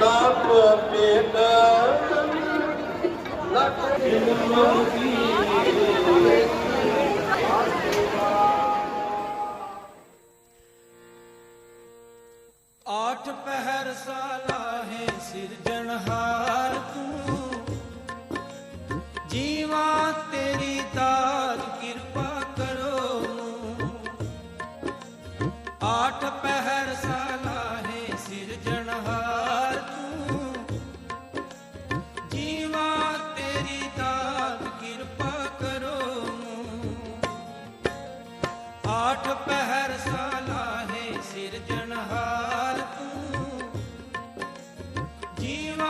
ਤਾਪ ਪੇਟ ਲੱਖ ਜਿਨਮਤੀ ਆਠ ਪਹਿਰ ਸਾਲਾ ਆਠ ਪਹਿਰ ਸਲਾਹੇ ਸਿਰਜਣਹਾਰ ਤੂੰ। ਜੀਵਾ ਤੇਰੀ ਦਾਤ ਕਿਰਪਾ ਕਰੋ ਮੂੰ। ਆਠ ਪਹਿਰ ਸਲਾਹੇ ਸਿਰਜਣਹਾਰ ਤੂੰ। ਜੀਵਾ